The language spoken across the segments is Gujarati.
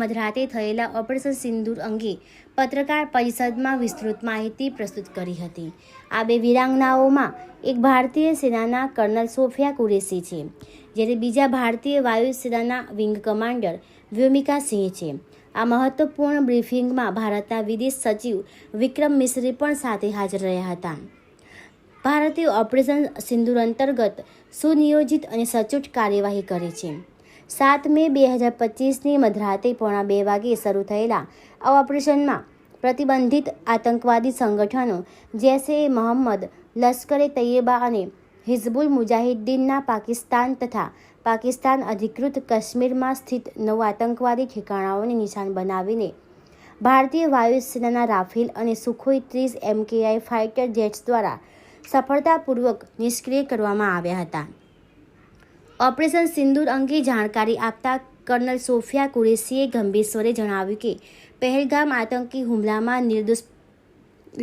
મધરાતે થયેલા ઓપરેશન સિંદૂર અંગે પત્રકાર પરિષદમાં વિસ્તૃત માહિતી પ્રસ્તુત કરી હતી. આ બે વીરાંગનાઓમાં એક ભારતીય સેનાના કર્નલ સોફિયા કુરેશી છે, જ્યારે બીજા ભારતીય વાયુ સેનાના વિંગ કમાન્ડર વ્યોમિકા સિંહ છે. આ મહત્વપૂર્ણ બ્રીફિંગમાં ભારતના વિદેશ સચિવ વિક્રમ મિશ્રી પણ સાથે હાજર રહ્યા હતા. ભારતે ઓપરેશન સિંદુર અંતર્ગત સુનિયોજિત અને સચોટ કાર્યવાહી કરી છે. સાત મે બે હજાર પચીસની મધરાતે પોણા બે વાગે શરૂ થયેલા આ ઓપરેશનમાં પ્રતિબંધિત આતંકવાદી સંગઠનો જૈસે મોહમ્મદ લશ્કરે તૈયબા અને હિઝબુલ મુજાહિદ્દીનના પાકિસ્તાન તથા પાકિસ્તાન અધિકૃત કાશ્મીરમાં સ્થિત નવ આતંકવાદી ઠેકાણાઓને નિશાન બનાવીને ભારતીય વાયુસેનાના રાફેલ અને સુખોઈ ત્રીસ એમકેઆઈ ફાઇટર જેટ્સ દ્વારા સફળતાપૂર્વક નિષ્ક્રિય કરવામાં આવ્યા હતા. ઓપરેશન સિંદૂર અંગે જાણકારી આપતા કર્નલ સોફિયા કુરેશીએ ગંભીર જણાવ્યું કે, પહેલગામ આતંકી હુમલામાં નિર્દોષ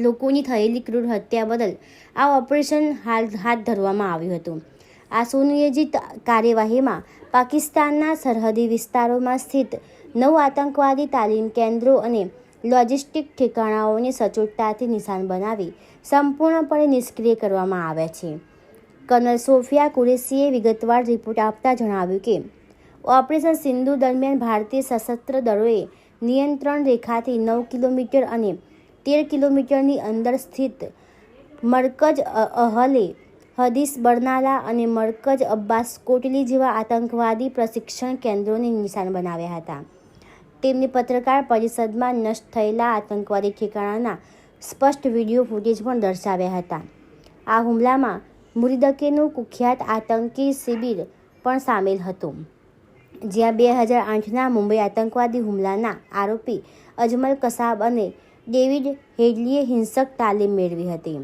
લોકોની થયેલી ક્રૂર હત્યા બદલ આ ઓપરેશન હાલ હાથ ધરવામાં આવ્યું હતું. આ સુનિયોજિત કાર્યવાહીમાં પાકિસ્તાનના સરહદી વિસ્તારોમાં સ્થિત નવ આતંકવાદી તાલીમ કેન્દ્રો અને લોજિસ્ટિક ઠેકાણાઓને સચોટતાથી નિશાન બનાવી સંપૂર્ણપણે નિષ્ક્રિય કરવામાં આવ્યા છે. કર્નલ સોફિયા કુરેશીએ વિગતવાર રિપોર્ટ આપતા જણાવ્યું કે, ઓપરેશન સિંધુ દરમિયાન ભારતીય સશસ્ત્ર દળોએ નિયંત્રણ રેખાથી નવ કિલોમીટર અને તેર કિલોમીટરની અંદર સ્થિત મરકજ અહલે, હદીસ બરનાલા અને મરકજ અબ્બાસ કોટલી જેવા આતંકવાદી પ્રશિક્ષણ કેન્દ્રોને નિશાન બનાવ્યા હતા. તેમની પત્રકાર પરિષદમાં નષ્ટ થયેલા આતંકવાદી ઠેકાણાના સ્પષ્ટ વીડિયો ફૂટેજ પણ દર્શાવ્યા હતા. આ હુમલામાં મુરીદકેનું કુખ્યાત આતંકી શિબિર પણ સામેલ હતું. જ્યાં બે હજાર આઠના મુંબઈ આતંકવાદી હુમલાના આરોપી અજમલ કસાબ અને ડેવિડ હેડલીએ હિંસક તાલીમ મેળવી હતી.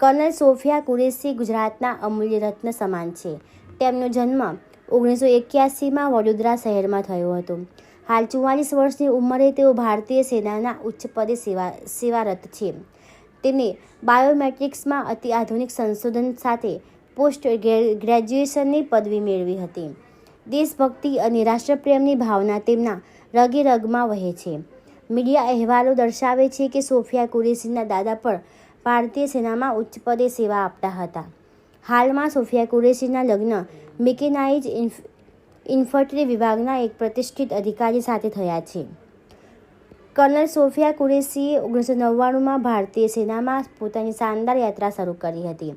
કર્નલ સોફિયા કુરેશી ગુજરાતના અમૂલ્ય રત્ન સમાન છે. તેમનો જન્મ ઓગણીસો એક્યાસીમાં વડોદરા શહેરમાં થયો હતો. હાલ ચુમ્માલીસ વર્ષની ઉંમરે તેઓ ભારતીય સેનાના ઉચ્ચ પદે સેવા, સેવારત છે. તેમને બાયોમેટ્રિક્સમાં અતિ આધુનિક સંશોધન સાથે પોસ્ટ ગ્રે- ગ્રેજ્યુએશનની પદવી મેળવી હતી. દેશભક્તિ અને રાષ્ટ્રપ્રેમની ભાવના તેમના રગે રગમાં વહે છે. મીડિયા અહેવાલો દર્શાવે છે કે સોફિયા કુરેશીના દાદા પણ ભારતીય સેનામાં ઉચ્ચ પદે સેવા આપતા હતા. હાલમાં સોફિયા કુરેશીના લગ્ન મિકેનાઇઝ ઇન્ફ, ઇન્ફન્ટ્રી વિભાગના એક પ્રતિષ્ઠિત અધિકારી સાથે થયા છે. કર્નલ સોફિયા કુરેશીએ ઓગણીસો નવ્વાણુંમાં ભારતીય સેનામાં પોતાની શાનદાર યાત્રા શરૂ કરી હતી.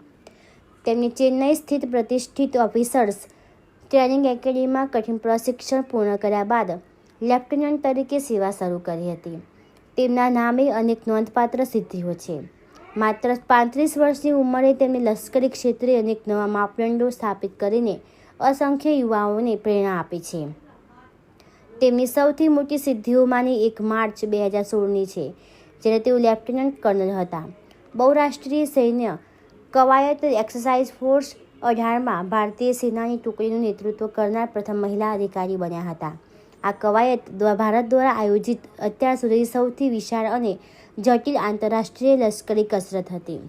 તેમની ચેન્નઈ સ્થિત પ્રતિષ્ઠિત ઓફિસર્સ ટ્રેનિંગ એકેડમીમાં કઠિન પ્રશિક્ષણ પૂર્ણ કર્યા બાદ લેફ્ટનન્ટ તરીકે સેવા શરૂ કરી હતી. તેમના નામે અનેક નોંધપાત્ર સિદ્ધિઓ છે. માત્ર પાંત્રીસ વર્ષની ઉંમરે તેમણે લશ્કરી ક્ષેત્રે અનેક નવા માપદંડો સ્થાપિત કરીને અસંખ્ય યુવાઓને પ્રેરણા આપી છે. તેમની સૌથી મોટી સિદ્ધિઓમાંની એક માર્ચ બે હજાર સોળની છે જ્યારે તેઓ લેફ્ટનન્ટ કર્નલ હતા. બહુરાષ્ટ્રીય સૈન્ય કવાયત એક્સરસાઇઝ ફોર્સ અઢારમાં ભારતીય સેનાની ટુકડીનું નેતૃત્વ કરનાર પ્રથમ મહિલા અધિકારી બન્યા હતા. આ કવાયત ભારત દ્વારા આયોજિત અત્યાર સુધી સૌથી વિશાળ અને જટિલ આંતરરાષ્ટ્રીય લશ્કરી કસરત હતી.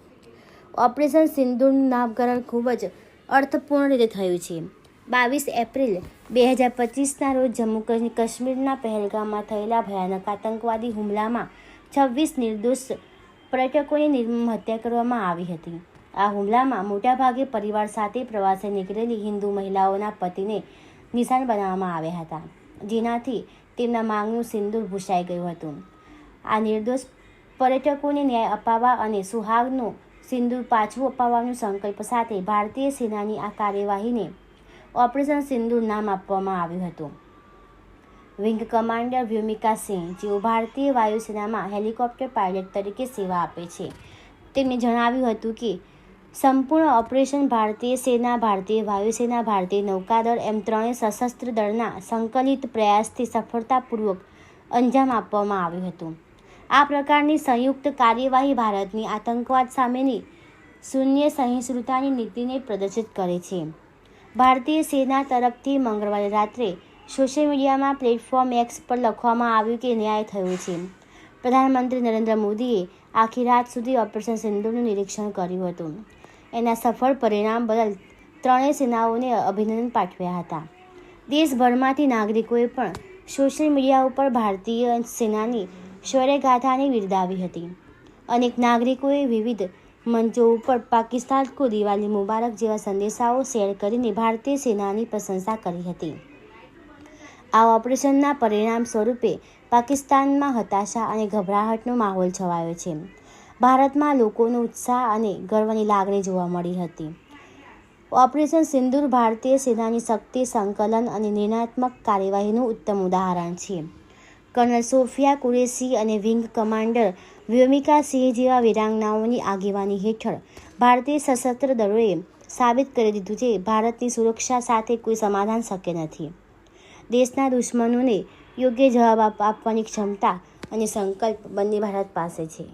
ઓપરેશન સિંદૂરનું નામકરણ ખૂબ જ અર્થપૂર્ણ રીતે થયું છે. બાવીસ એપ્રિલ બે હજાર પચીસના રોજ જમ્મુ કાશ્મીરના પહેલગામમાં થયેલા ભયાનક આતંકવાદી હુમલામાં છવ્વીસ નિર્દોષ પર્યટકોની નિર્મમ હત્યા કરવામાં આવી હતી. આ હુમલામાં મોટાભાગે પરિવાર સાથે પ્રવાસે નીકળેલી હિન્દુ મહિલાઓના પતિને નિશાન બનાવવામાં આવ્યા હતા, જેનાથી તેમના માંગનું સિંદૂર ભૂસાઈ ગયું હતું. આ નિર્દોષ પર્યટકોને ન્યાય અપાવવા અને સુહાગનું સિંદૂર પાછું અપાવવાનું સંકલ્પ સાથે ભારતીય સેનાની આ કાર્યવાહીને ઓપરેશન સિંધુ નામ આપવામાં આવ્યું હતું. વિંગ કમાન્ડર વ્યોમિકા સિંહ, જેઓ ભારતીય વાયુસેનામાં હેલિકોપ્ટર પાયલટ તરીકે સેવા આપે છે, તેમણે જણાવ્યું હતું કે, સંપૂર્ણ ઓપરેશન ભારતીય સેના, ભારતીય વાયુસેના, ભારતીય નૌકાદળ એમ ત્રણેય સશસ્ત્ર દળના સંકલિત પ્રયાસથી સફળતાપૂર્વક અંજામ આપવામાં આવ્યું હતું. આ પ્રકારની સંયુક્ત કાર્યવાહી ભારતની આતંકવાદ સામેની શૂન્ય સહિષ્ણુતાની નીતિને પ્રદર્શિત કરે છે. ભારતીય સેના તરફથી મંગળવારે રાત્રે સોશિયલ મીડિયામાં પ્લેટફોર્મ એક્સ પર લખવામાં આવ્યું કે ન્યાય થયો છે. પ્રધાનમંત્રી નરેન્દ્ર મોદીએ આખી રાત સુધી ઓપરેશન સિંદૂરનું નિરીક્ષણ કર્યું હતું. એના સફળ પરિણામ બદલ ત્રણેય સેનાઓને અભિનંદન પાઠવ્યા હતા. દેશભરમાંથી નાગરિકોએ પણ સોશિયલ મીડિયા ઉપર ભારતીય સેનાની શૌર્યગાથાને બિરદાવી હતી. અનેક નાગરિકોએ વિવિધ મંચો ઉપર પાકિસ્તાન કો દિવાળી મુબારક જેવા સંદેશાઓ શેર કરીને ભારતીય સેનાની પ્રશંસા કરી હતી. આ ઓપરેશનના પરિણામ સ્વરૂપે પાકિસ્તાનમાં હતાશા અને ગભરાહટનો માહોલ છવાયો છે. ભારતમાં લોકોનો ઉત્સાહ અને ગર્વની લાગણી જોવા મળી હતી. ઓપરેશન સિંદૂર ભારતીય સેનાની શક્તિ સંકલન અને નિર્ણયાત્મક કાર્યવાહીનું ઉત્તમ ઉદાહરણ છે. કર્નલ સોફિયા કુરેશી અને વિંગ કમાન્ડર વ્યોમિકા સિંહ જેવા વીરાંગનાઓની આગેવાની હેઠળ ભારતીય સશસ્ત્ર દળોએ સાબિત કરી દીધું છે ભારતની સુરક્ષા સાથે કોઈ સમાધાન શક્ય નથી દેશના દુશ્મનોને યોગ્ય જવાબ આપવાની ક્ષમતા અને સંકલ્પ બંને ભારત પાસે છે